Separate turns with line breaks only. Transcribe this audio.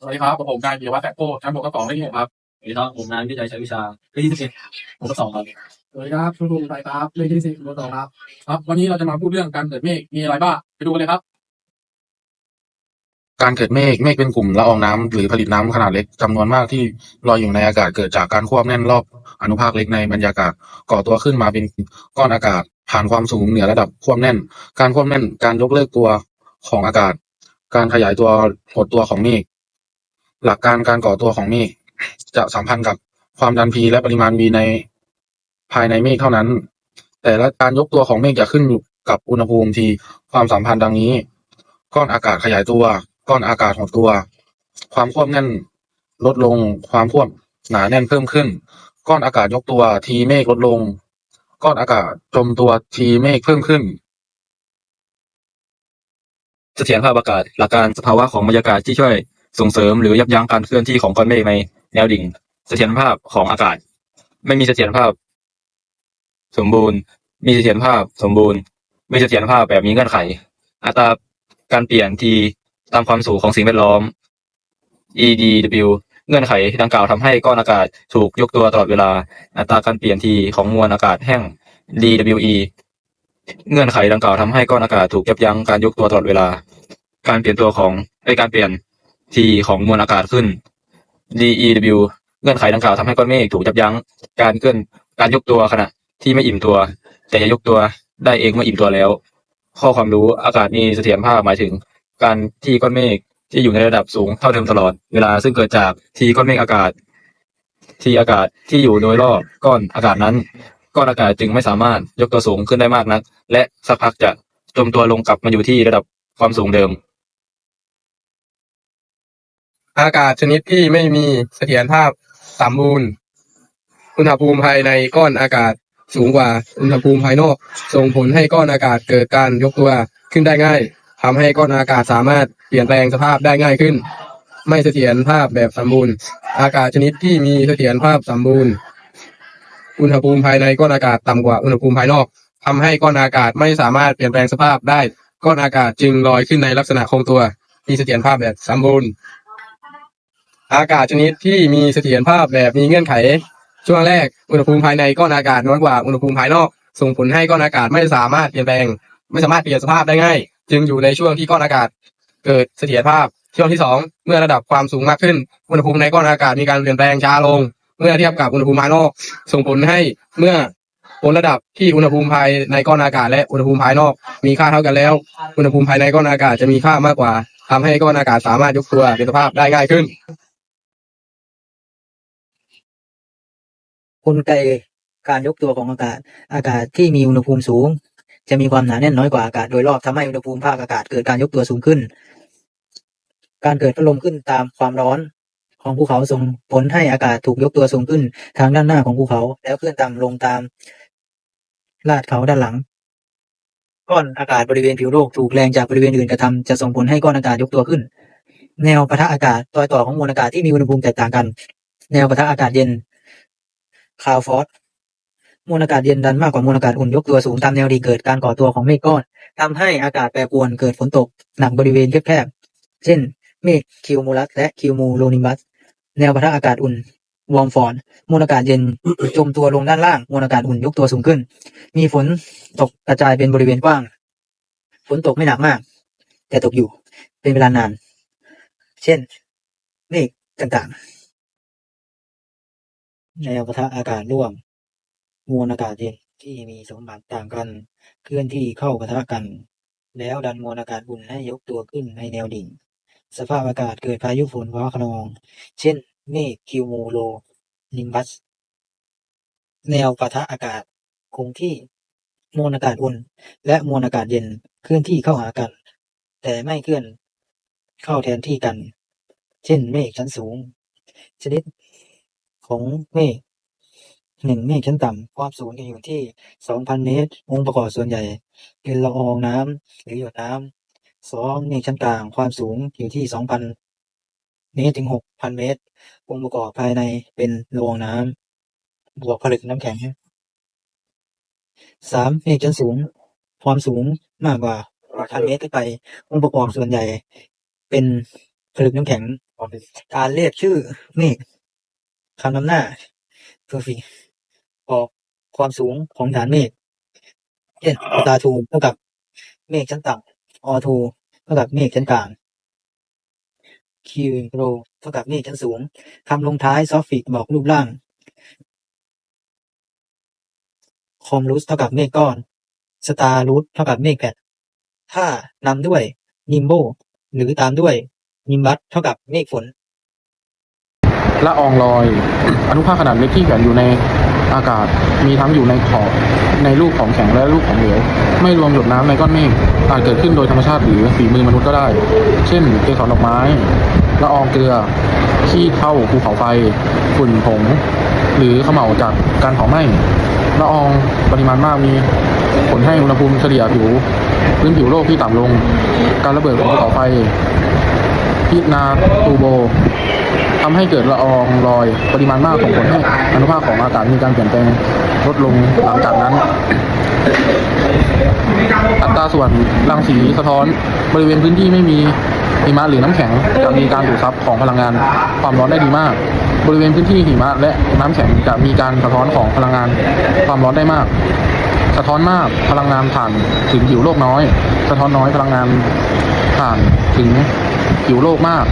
สวัสดีครับผมนายปิยวัฒน์แสงโก้ชั้นบกสองเลขที่หกครับ
สวัสดีครับผมนายวิจัยชัยวิชาเลขที่สิบเอ็ดผมก็สองครับ
สวัสดีครับคุณครูไตรครับเลขที่สิบสองครับครับ วันนี้เราจะมาพูดเรื่องการเกิดเมฆมีอะไรบ้างไปดูกันเลยครับ
การเกิดเมฆเมฆเป็นกลุ่มละอองน้ำหรือผลิตน้ำขนาดเล็กจำนวนมากที่ลอยอยู่ในอากาศเกิดจากการควบแน่นรอบอนุภาคเล็กในบรรยากาศก่อตัวขึ้นมาเป็นก้อนอากาศ ผ่านความสูงเหนือระดับควบแน่น การควบแน่น การยกเลิกตัวของอากาศ การขยายตัวหดตัวของเมฆ หลักการการก่อตัวของเมฆจะสัมพันธ์กับความดันพีและปริมาณวีในภายในเมฆเท่านั้น แต่ละการยกตัวของเมฆจะขึ้นอยู่กับอุณหภูมิที่ความสัมพันธ์ดังนี้ ก้อนอากาศขยายตัว ก้อนอากาศหดตัว ความควบแน่นลดลง ความควบหนาแน่นเพิ่มขึ้น ก้อนอากาศยกตัวทีเมฆลดลง ก้อนอากาศจมตัวทีเมฆเพิ่มขึ้น
เสถียรภาพอากาศหลักการสภาวะของบรรยากาศที่ช่วย ส่งเสริมหรือยับยั้งการเคลื่อนที่ของก้อนเมฆในแนวดิ่ง เสถียรภาพของอากาศ ไม่มีเสถียรภาพ สมบูรณ์ มีเสถียรภาพสมบูรณ์ม่เสถียรภาพแบบมีเงื่อนไข อัตราการเปลี่ยนทีตามความสูงของสิ่งแวดล้อม EDW เงื่อนไขดังกล่าวทำให้ก้อนอากาศถูกยกตัวตลอดเวลา อัตราการเปลี่ยนทีของมวลอากาศแห้ง DWE เงื่อนไขดังกล่าวทำให้ก้อนอากาศถูกยับยั้งการยกตัวตลอดเวลา การเปลี่ยนตัวของไอการเปลี่ยน ทีของมวลอากาศขึ้น DEW เงื่อนไขดังกล่าวทำให้ก้อนเมฆถูกยับยั้งการเคลื่อนการยกตัวขณะที่ไม่อิ่มตัว แต่จะยกตัวได้เองเมื่ออิ่มตัวแล้ว ข้อความรู้อากาศมีเสถียรภาพหมายถึง การที่ก้อนเมฆที่อยู่ในระดับสูงเท่าเดิมตลอดเวลาซึ่งเกิดจากที่ก้อนเมฆอากาศ ที่อากาศที่อยู่โดยรอบก้อนอากาศนั้นก้อนอากาศจึงไม่สามารถยกตัวสูงขึ้นได้มากนัก และสักพักจะจมตัวลงกลับมาอยู่ที่ระดับความสูงเดิม
อากาศชนิดที่ไม่มีเสถียรภาพสมบูรณ์ อุณหภูมิภายในก้อนอากาศสูงกว่าอุณหภูมิภายนอก ส่งผลให้ก้อนอากาศเกิดการยกตัวขึ้นได้ง่ายทำให้ก้อนอากาศสามารถเปลี่ยนแปลงสภาพได้ง่ายขึ้น ไม่เสถียรภาพแบบสมบูรณ์ อากาศชนิดที่มีเสถียรภาพสมบูรณ์ อุณหภูมิภายในก้อนอากาศต่ำกว่าอุณหภูมิภายนอกทำให้ก้อนอากาศไม่สามารถเปลี่ยนแปลงสภาพได้ ก้อนอากาศจึงลอยขึ้นในลักษณะคงตัว มีเสถียรภาพแบบสมบูรณ์ อากาศชนิดที่มีเสถียรภาพแบบมีเงื่อนไข ช่วงแรกอุณหภูมิภายในก้อนอากาศน้อยกว่าอุณหภูมิภายนอก ส่งผลให้ก้อนอากาศไม่สามารถเปลี่ยนแปลง ไม่สามารถเปลี่ยนสภาพได้ง่าย จึงอยู่ในช่วงที่ก้อนอากาศ เกิดเสถียรภาพ ช่วงที่สองเมื่อระดับความสูงมากขึ้น อุณหภูมิในก้อนอากาศมีการเปลี่ยนแปลงช้าลง เมื่อเทียบกับอุณหภูมิภายนอก ส่งผลให้เมื่อผลระดับที่อุณหภูมิภายในก้อนอากาศและอุณหภูมิภายนอก มีค่าเท่ากันแล้ว อุณหภูมิภายในก้อนอากาศจะมีค่ามากกว่าทำให้ก้อนอากาศสามารถยกตัวเป็นสภาพได้ง่ายขึ้น
กลไกการยกตัวของอากาศ อากาศที่มีอุณหภูมิสูง จะมีความหนาแน่นน้อยกว่าอากาศโดยรอบทำให้อุณหภูมิภาคอากาศเกิดการยกตัวสูงขึ้น การเกิดพัดลมขึ้นตามความร้อนของภูเขาส่งผลให้อากาศถูกยกตัวสูงขึ้น ทางด้านหน้าของภูเขา แล้วเคลื่อนต่ำลงตามลาดเขาด้านหลัง ก้อนอากาศบริเวณผิวโลกถูกแรงจากบริเวณอื่นกระทำจะส่งผลให้ก้อนอากาศยกตัวขึ้น แนวปะทะอากาศรอยต่อของมวลอากาศที่มีอุณหภูมิแตกต่างกัน แนวปะทะอากาศเย็น คาวฟอสมวลอากาศเย็นดันมากกว่ามวลอากาศอุ่นยกตัวสูงตามแนวดิ่งเกิดการก่อตัวของเมฆก้อนทำให้อากาศแปรปรวนเกิดฝนตกหนักบริเวณแคบๆ เช่น เมฆคิวมูลัสและคิวมูโลนิมัส แนวปะทะอากาศอุ่นวอร์มฟอนมวลอากาศเย็นจมตัวลงด้านล่าง มวลอากาศอุ่นยกตัวสูงขึ้น มีฝนตกกระจายเป็นบริเวณกว้าง ฝนตกไม่หนักมาก แต่ตกอยู่เป็นเวลานาน เช่น เมฆต่างๆ แนวปะทะอากาศร่วม มวลอากาศเย็นที่มีสมบัติต่างกันเคลื่อนที่เข้าปะทะกัน แล้วดันมวลอากาศอุ่นให้ยกตัวขึ้นในแนวดิ่ง สภาพอากาศเกิดพายุฝนฟ้าคะนอง เช่น เมฆคิวโมโลนิมบัส แนวปะทะอากาศคงที่มวลอากาศอุ่น และมวลอากาศเย็นเคลื่อนที่เข้าหากัน แต่ไม่เคลื่อนเข้าแทนที่กัน เช่นเมฆชั้นสูง ชนิด ของเมฆหนึ่งเมฆชั้นต่ำ ความสูงจะอยู่ที่ 2,000 เมตร องค์ประกอบส่วนใหญ่ เป็นละอองน้ำหรือหยดน้ำสองเมฆชั้นกลาง ความสูงอยู่ที่ 2,000 เมตรถึง 6,000 เมตร องค์ประกอบภายในเป็นละอองน้ำบวกผลึกน้ำแข็งสามเมฆชั้นสูง ความสูงมากกว่า1,000 เมตรขึ้นไป องค์ประกอบส่วนใหญ่ เป็นผลึกน้ำแข็ง การเรียกชื่อเมฆ คำนำหน้าเพื่อฟีบอกความสูงของฐานเมฆ เช่นตาทูเท่ากับเมฆชั้นต่ำออทูเท่ากับเมฆชั้นกลางคิวโรเท่ากับเมฆชั้นสูงคำลงท้ายซอฟฟิกบอกรูปร่าง คอมรูสเท่ากับเมฆก้อน สตาร์รูทเท่ากับเมฆแผ่นถ้านำด้วยนิมโบหรือตามด้วยนิมบัสเท่ากับเมฆฝน
ละอองลอย อนุภาคขนาดเล็กที่แฝงอยู่ในอากาศ มีทั้งอยู่ในขอบในรูปของแข็งและรูปของเหลว ไม่รวมหยดน้ำในก้อนเมฆอาจเกิดขึ้นโดยธรรมชาติหรือฝีมือมนุษย์ก็ได้ เช่น เกสรดอกไม้ ละอองเกลือ ขี้เถ้าภูเขาไฟ ฝุ่นผง หรือเขม่าจากการเผาไหม้ ละอองปริมาณมากมีผลให้อุณหภูมิเฉลี่ยผิวพื้นผิวโลกที่ต่ำลง การระเบิดของภูเขาไฟพินาตูโบ ทำให้เกิดละอองลอยปริมาณมากส่งผลให้อนุภาคของอากาศมีการเปลี่ยนแปลงลดลงหลังจากนั้น อัตราส่วนรังสีสะท้อน บริเวณพื้นที่ไม่มีหิมะหรือน้ำแข็งจะมีการดูดซับของพลังงานความร้อนได้ดีมาก บริเวณพื้นที่หิมะและน้ำแข็งจะมีการสะท้อนของพลังงานความร้อนได้มาก สะท้อนมากพลังงานผ่านถึงผิวโลกน้อย สะท้อนน้อยพลังงานผ่านถึงผิวโลกมาก